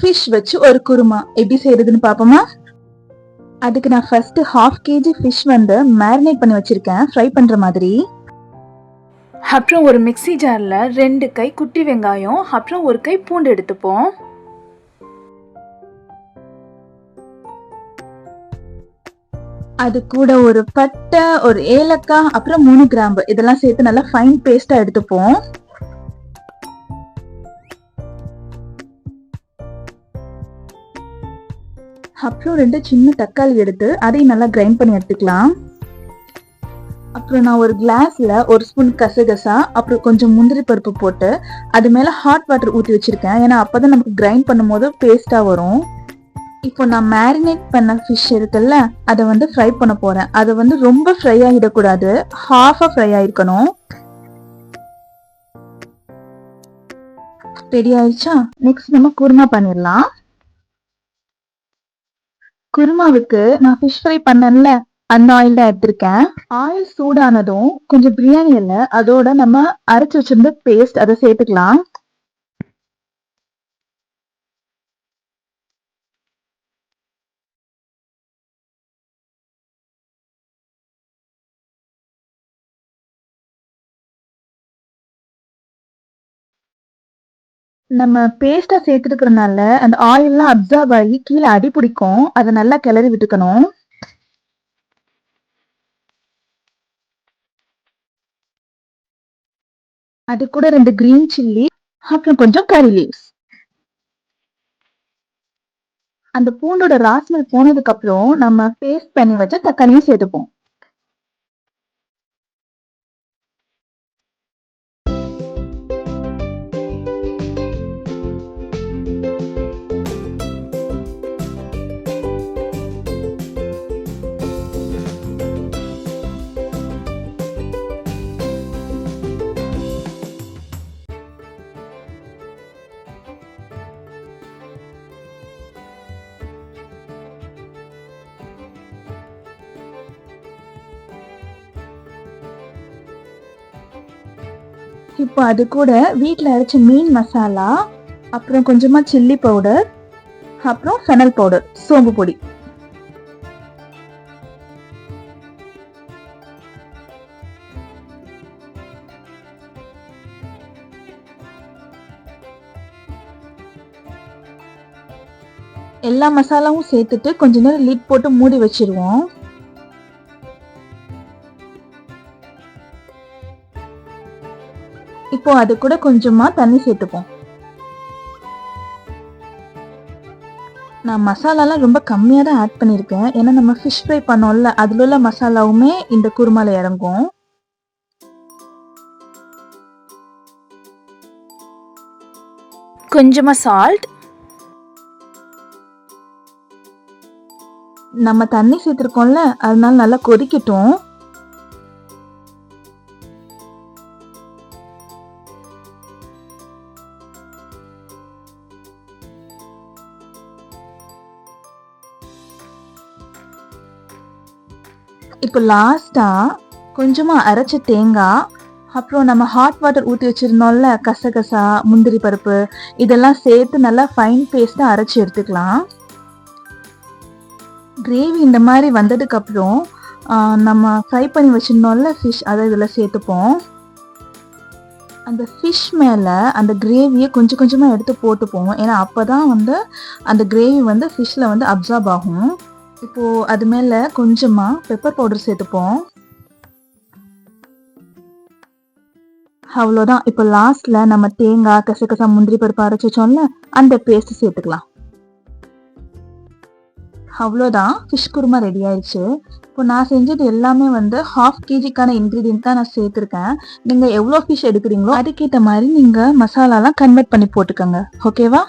Fish வச்சு ஒரு குருமா. எப்படி செய்யறதுன்னு பாப்போமா அதுக்கு நான் ஃபர்ஸ்ட் ஹாஃப் கேஜி ஃபிஷ் வந்து மேரினேட் பண்ணி வச்சிருக்கேன். ஃப்ரை பண்ற மாதிரி. அப்புறம் ஒரு மிக்ஸி ஜாரில் ரெண்டு கை குட்டி வெங்காயம். அப்புறம் ஒரு கை பூண்டு எடுத்துப்போம். அது கூட ஒரு பட்டை ஒரு ஏலக்காய் அப்புறம் மூணு கிராம்பு. இதெல்லாம் சேர்த்து நல்லா ஃபைன் பேஸ்டா எடுத்துப்போம். அப்புறம் ரெண்டு சின்ன தக்காளி எடுத்து அதையும் நல்லா கிரைண்ட் பண்ணி எடுத்துக்கலாம். அப்புறம் நான் ஒரு கிளாஸில் ஒரு ஸ்பூன் கசகசா அப்புறம் கொஞ்சம் முந்திரி பருப்பு போட்டு அது மேலே ஹாட் வாட்டர் ஊற்றி வச்சுருக்கேன். ஏன்னா அப்பதான் நமக்கு கிரைண்ட் பண்ணும்போது பேஸ்ட்டாக வரும். இப்போ நான் மேரினேட் பண்ண ஃபிஷ் இருக்குல்ல அதை வந்து ஃப்ரை பண்ண போகிறேன் அதை வந்து ரொம்ப ஃப்ரை ஆகிடக்கூடாது. ஹாஃபாக ஃப்ரை ஆகிருக்கணும் ரெடி ஆயிடுச்சா? நெக்ஸ்ட் நம்ம குருமா பண்ணிடலாம். குருமாவுக்கு நான் ஃபிஷ் ஃப்ரை பண்ணேன்ல அந்த ஆயில் தான் எடுத்திருக்கேன். ஆயில் சூடானதும் கொஞ்சம் பிரியாணி இல்லை அதோட நம்ம அரைச்சு வச்சிருந்த பேஸ்ட் அதை சேர்த்துக்கலாம். நம்ம பேஸ்டா சேர்த்துருக்கறனால அந்த ஆயில்லாம் அப்சர்வ் ஆகி கீழே அடி பிடிக்கும். அதை நல்லா கிளறி விட்டுக்கணும். அது கூட ரெண்டு கிரீன் சில்லி அப்புறம் கொஞ்சம் கறி லீவ்ஸ் அந்த பூண்டோட ராஸ்மல் போனதுக்கு அப்புறம் நம்ம பேஸ்ட் பண்ணி வச்ச தக்காளியும் சேர்த்துப்போம். இப்போ அது கூட வீட்டில் அரைச்ச மீன் மசாலா அப்புறம் கொஞ்சமா சில்லி பவுடர் அப்புறம் ஃபெனல் பவுடர் சோம்பு பொடி. எல்லா மசாலாவும் சேர்த்துட்டு கொஞ்ச நேரம் லிட் போட்டு மூடி வச்சிருவோம். இப்போ அது கூட கொஞ்சமா தண்ணி சேர்த்துப்போம். நான் மசாலாலாம் ரொம்ப கம்மியாக தான் ஆட் பண்ணியிருக்கேன். ஏன்னா நம்ம ஃபிஷ் ஃப்ரை பண்ணோம்ல அதில் உள்ள மசாலாவுமே இந்த குருமால இறங்கும். கொஞ்சமாக சால்ட் நம்ம தண்ணி சேர்த்துருக்கோம்ல அதனால நல்லா கொதிக்கட்டும். இப்போ லாஸ்டா கொஞ்சமா அரைச்ச தேங்காய் அப்புறம் நம்ம ஹாட் வாட்டர் ஊற்றி வச்சிருந்தோம்ல கசகசா முந்திரி பருப்பு இதெல்லாம் சேர்த்து நல்லா ஃபைன் பேஸ்ட்டாக அரைச்சி எடுத்துக்கலாம். கிரேவி இந்த மாதிரி வந்ததுக்கு அப்புறம் நம்ம ஃப்ரை பண்ணி வச்சிருந்தோம்ல ஃபிஷ் அதை இதில் சேர்த்துப்போம். அந்த ஃபிஷ் மேலே அந்த கிரேவியை கொஞ்சம் கொஞ்சமாக எடுத்து போட்டுப்போம். ஏன்னா அப்போ தான் வந்து அந்த கிரேவி வந்து ஃபிஷ்ஷில் வந்து அப்சார்ப் ஆகும். இப்போது அது மேலே கொஞ்சமாக பெப்பர் பவுடர் சேர்த்துப்போம். அவ்வளோதான் இப்போ லாஸ்ட்ல நம்ம தேங்காய் கசகசா முந்திரி பருப்பு அரைச்சு வச்சோம்ல அந்த பேஸ்ட் சேர்த்துக்கலாம். அவ்வளோதான் ஃபிஷ் குருமா ரெடி ஆயிடுச்சு. இப்போ நான் செஞ்சது எல்லாமே வந்து ஹாஃப் கேஜிக்கான இன்க்ரீடியன்ட் தான் நான் சேர்த்துருக்கேன். நீங்கள் எவ்வளோ ஃபிஷ் எடுக்கிறீங்களோ அதுக்கேற்ற மாதிரி நீங்கள் மசாலாலாம் கன்வெர்ட் பண்ணி போட்டுக்கோங்க. ஓகேவா